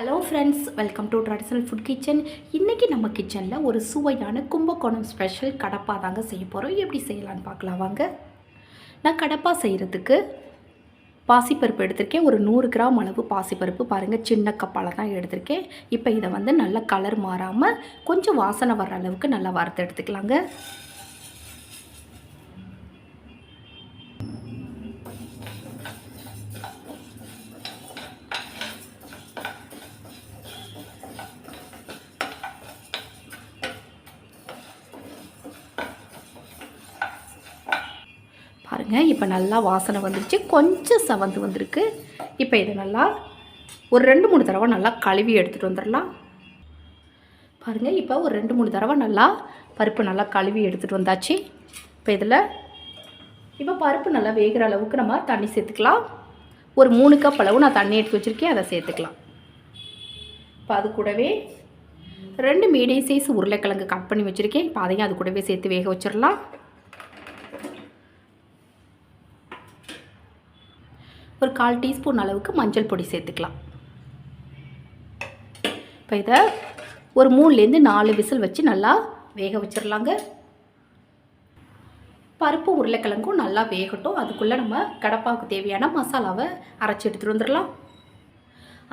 Hello friends welcome to traditional food kitchen இன்றைக்கி நம்ம கிச்சனில் ஒரு சுவையான கும்பகோணம் ஸ்பெஷல் கடப்பா தாங்க செய்ய போகிறோம் எப்படி செய்யலான்னு பார்க்கலாம் வாங்க. நான் கடப்பா செய்கிறதுக்கு பாசிப்பருப்பு எடுத்திருக்கேன். ஒரு நூறு கிராம் அளவு பாசிப்பருப்பு பாருங்கள் சின்ன கப்பால் தான் எடுத்திருக்கேன். இப்போ இதை வந்து நல்லா கலர் மாறாமல் கொஞ்சம் வாசனை வர்ற அளவுக்கு நல்லா வறுத்து எடுத்துக்கலாங்க. பாருங்கள் இப்போ நல்லா வாசனை வந்துருச்சு. கொஞ்சம் சவந்து வந்திருக்கு. இப்போ இதை நல்லா ஒரு ரெண்டு மூணு தடவை நல்லா கழுவி எடுத்துகிட்டு வந்துடலாம் பாருங்கள் இப்போ ஒரு ரெண்டு மூணு தடவை நல்லா பருப்பு நல்லா கழுவி எடுத்துகிட்டு வந்தாச்சு. இப்போ இதில் இப்போ பருப்பு நல்லா வேகிற அளவுக்கு நம்ம தண்ணி சேர்த்துக்கலாம். ஒரு மூணு கப் அளவு நான் தண்ணி எடுத்து வச்சுருக்கேன். அதை சேர்த்துக்கலாம். இப்போ அது கூடவே ரெண்டு மீடியம் சைஸ் உருளைக்கிழங்கு கட் பண்ணி வச்சுருக்கேன். இப்போ அதையும் அது கூடவே சேர்த்து வேக வச்சிடலாம் ஒரு கால் டீஸ்பூன் அளவுக்கு மஞ்சள் பொடி சேர்த்துக்கலாம். இப்போ இதை ஒரு மூணுலேருந்து நாலு விசில் வச்சு நல்லா வேக வச்சிடலாங்க பருப்பு உருளைக்கிழங்கும் நல்லா வேகட்டும். அதுக்குள்ளே நம்ம கடப்பாவுக்கு தேவையான மசாலாவை அரைச்சி எடுத்துகிட்டு வந்துடலாம்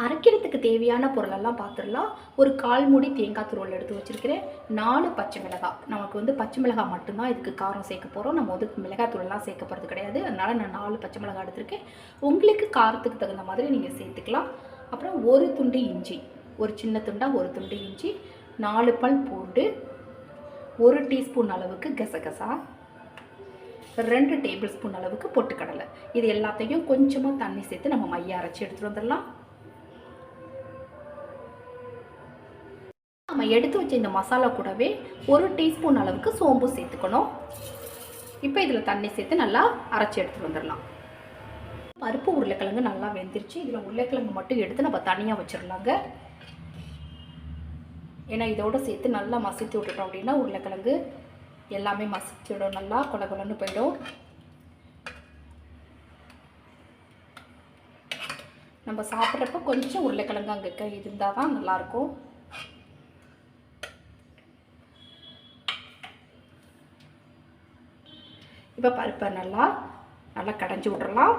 அரைக்கிறதுக்கு தேவையான பொருளெல்லாம் பார்த்துடலாம் ஒரு கால் மூடி தேங்காய் துருவல் எடுத்து வச்சுருக்கிறேன். நாலு பச்சை மிளகாய். நமக்கு வந்து பச்சை மிளகாய் மட்டும்தான் இதுக்கு காரம் சேர்க்க போகிறோம் நம்ம வந்து மிளகாய் தூளெல்லாம் சேர்க்க போகிறது கிடையாது. அதனால் நான் நாலு பச்சை மிளகாய் எடுத்திருக்கேன். உங்களுக்கு காரத்துக்கு தகுந்த மாதிரி நீங்கள் சேர்த்துக்கலாம். அப்புறம் ஒரு துண்டு இஞ்சி. ஒரு சின்ன துண்டாக ஒரு துண்டு இஞ்சி. நாலு பல் பூண்டு. ஒரு டீஸ்பூன் அளவுக்கு கசகசா. ரெண்டு டேபிள் ஸ்பூன் அளவுக்கு பொட்டுக்கடலை. இது எல்லாத்தையும் கொஞ்சமாக தண்ணி சேர்த்து நம்ம மைய அரைச்சி எடுத்துகிட்டு வந்துடலாம். நம்ம எடுத்து வச்ச இந்த மசாலா கூடவே ஒரு டீஸ்பூன் அளவுக்கு சோம்பு சேர்த்துக்கணும். இப்போ இதில் தண்ணி சேர்த்து நல்லா அரைச்சி எடுத்துகிட்டு வந்துடலாம். பருப்பு உருளைக்கிழங்கு நல்லா வெந்துருச்சு. இதில் உருளைக்கிழங்கு மட்டும் எடுத்து நம்ம தனியாக வச்சிடலாங்க. ஏன்னா இதோடு சேர்த்து நல்லா மசித்து விட்டுட்டோம் அப்படின்னா உருளைக்கிழங்கு எல்லாமே மசிச்சிடும் நல்லா கொல கொலன்னு போயிடும். நம்ம சாப்பிட்றப்ப கொஞ்சம் உருளைக்கிழங்கு அங்கே இருந்தால் தான் நல்லாயிருக்கும். இப்போ பருப்பை நல்லா நல்லா கடைஞ்சி விட்றலாம்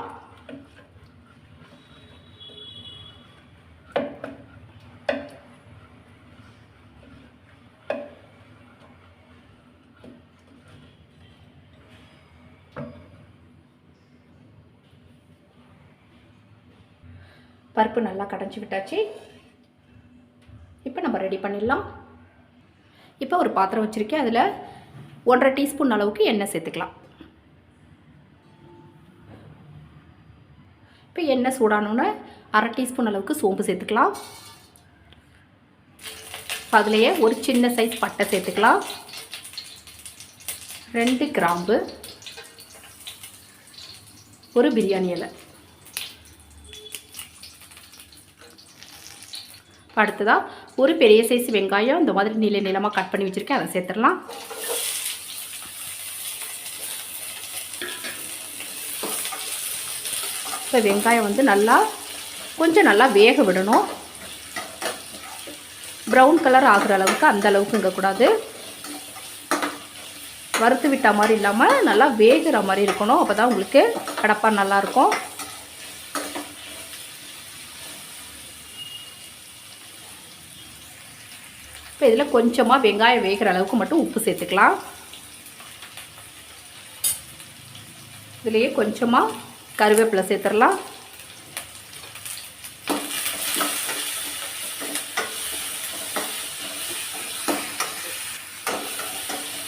பருப்பு நல்லா கடைஞ்சி விட்டாச்சு. இப்போ நம்ம ரெடி பண்ணிடலாம். இப்போ ஒரு பாத்திரம் வச்சுருக்கேன். அதில் ஒன்றரை டீஸ்பூன் அளவுக்கு எண்ணெய் சேர்த்துக்கலாம். இப்போ எண்ணெய் சூடானோன்னு அரை டீஸ்பூன் அளவுக்கு சோம்பு சேர்த்துக்கலாம். அதுலேயே ஒரு சின்ன சைஸ் பட்டை சேர்த்துக்கலாம். ரெண்டு கிராம்பு. ஒரு பிரியாணி இலை. அடுத்ததாக ஒரு பெரிய சைஸ் வெங்காயம் இந்த மாதிரி நீள நீளமாக கட் பண்ணி வச்சுருக்கேன் அதை சேர்த்துடலாம். இப்போ வெங்காயம் வந்து நல்லா கொஞ்சம் நல்லா வேக விடணும். ப்ரௌன் கலர் ஆகிற அளவுக்கு அந்த அளவுக்கு இருக்கக்கூடாது வறுத்து விட்ட மாதிரி இல்லாமல் நல்லா வேகிற மாதிரி இருக்கணும். அப்போ தான் உங்களுக்கு கடப்பா நல்லாயிருக்கும் இப்போ இதில் கொஞ்சமாக வெங்காயம் வேகிற அளவுக்கு மட்டும் உப்பு சேர்த்துக்கலாம். இதுலேயே கொஞ்சமாக கருவேப்பிலை சேர்த்துடலாம்.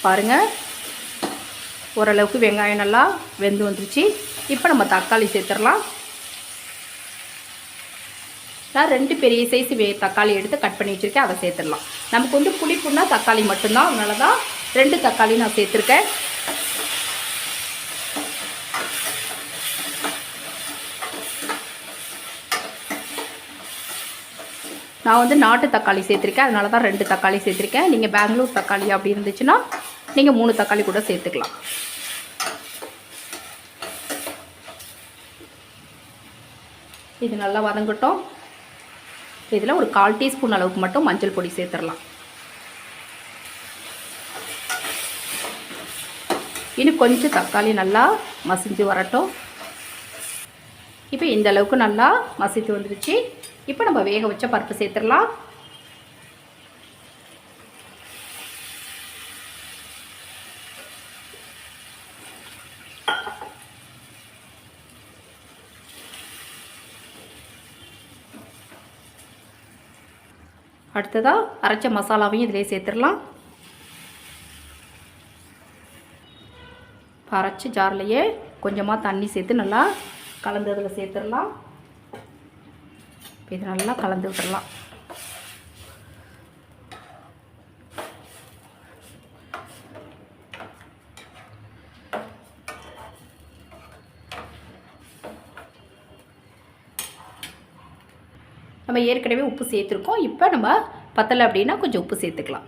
பாருங்கள் ஓரளவுக்கு வெங்காயம் நல்லா வெந்து வந்துருச்சு. இப்போ நம்ம தக்காளி சேர்த்துடலாம். நான் ரெண்டு பெரிய சைஸ் வே தக்காளி எடுத்து கட் பண்ணி வச்சுருக்கேன். அதை சேர்த்துடலாம். நமக்கு வந்து புளிப்புன்னா தக்காளி மட்டும்தான். அதனால தான் ரெண்டு தக்காளி நான் சேர்த்துருக்கேன். நான் வந்து நாட்டு தக்காளி சேர்த்துருக்கேன். அதனால தான் ரெண்டு தக்காளி சேர்த்துருக்கேன். நீங்கள் பெங்களூர் தக்காளி அப்படி இருந்துச்சுன்னா நீங்கள் மூணு தக்காளி கூட சேர்த்துக்கலாம். இது நல்லா வதங்கட்டும். இதில் ஒரு கால் டீஸ்பூன் அளவுக்கு மட்டும் மஞ்சள் பொடி சேர்த்துடலாம் இன்னும் கொஞ்சம் தக்காளி நல்லா மசிஞ்சு வரட்டும். இப்போ இந்த அளவுக்கு நல்லா மசித்து வந்துருச்சு. இப்போ நம்ம வேக வச்ச பருப்பு சேர்த்துடலாம். அடுத்ததாக அரைச்ச மசாலாவையும் இதிலே சேர்த்துடலாம். அரைச்சி ஜார்லையே கொஞ்சமாக தண்ணி சேர்த்து நல்லா கலந்து அதில் சேர்த்துடலாம். இது நல்லா கலந்து விட்டுடலாம் நம்ம ஏற்கனவே உப்பு சேர்த்துருக்கோம். இப்போ நம்ம பத்தலை அப்படின்னா கொஞ்சம் உப்பு சேர்த்துக்கலாம்.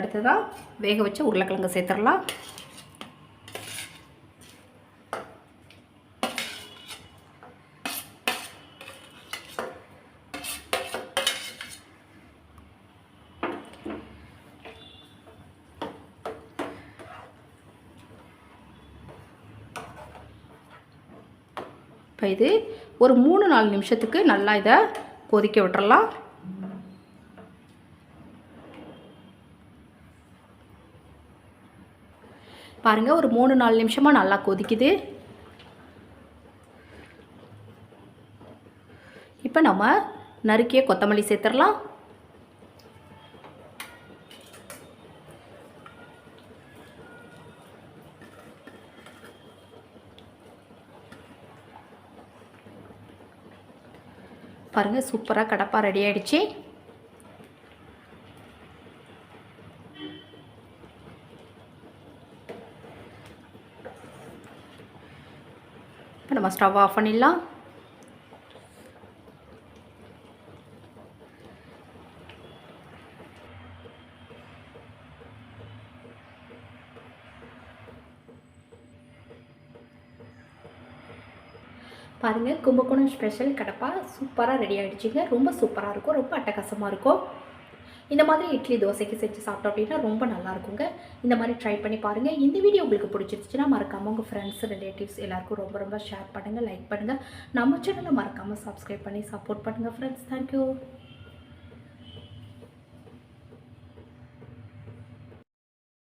அடுத்ததாக வேக வச்ச உருளைக்கிழங்கு சேர்த்துடலாம். இப்போ இது ஒரு மூணு நாலு நிமிஷத்துக்கு நல்லா இதை கொதிக்க விட்டுறலாம். பாருங்கள் ஒரு மூணு நாலு நிமிஷமாக நல்லா கொதிக்குது. இப்போ நம்ம நறுக்கிய கொத்தமல்லி சேர்த்துடலாம். பாருங்கள் சூப்பராக கடப்பா ரெடி ஆகிடுச்சி இப்போ நம்ம ஸ்டவ் ஆஃப் பண்ணிடலாம். பாருங்கள் கும்பகோணம் ஸ்பெஷல் கடப்பா சூப்பராக ரெடி ஆகிடுச்சிங்க ரொம்ப சூப்பராக இருக்கும் ரொம்ப அட்டகாசமாக இருக்கும். இந்த மாதிரி இட்லி தோசைக்கு செஞ்சு சாப்பிட்டோம் அப்படின்னா ரொம்ப நல்லா இருக்குங்க இந்த மாதிரி ட்ரை பண்ணி பாருங்கள் இந்த வீடியோ உங்களுக்கு பிடிச்சிருச்சுன்னா மறக்காமல் உங்கள் ஃப்ரெண்ட்ஸ் ரிலேட்டிவ்ஸ் எல்லாருக்கும் ரொம்ப ரொம்ப ஷேர் பண்ணுங்கள் லைக் பண்ணுங்கள் நம்ம சேனலை மறக்காமல் சப்ஸ்கிரைப் பண்ணி சப்போர்ட் பண்ணுங்கள் ஃப்ரெண்ட்ஸ் தேங்க்யூ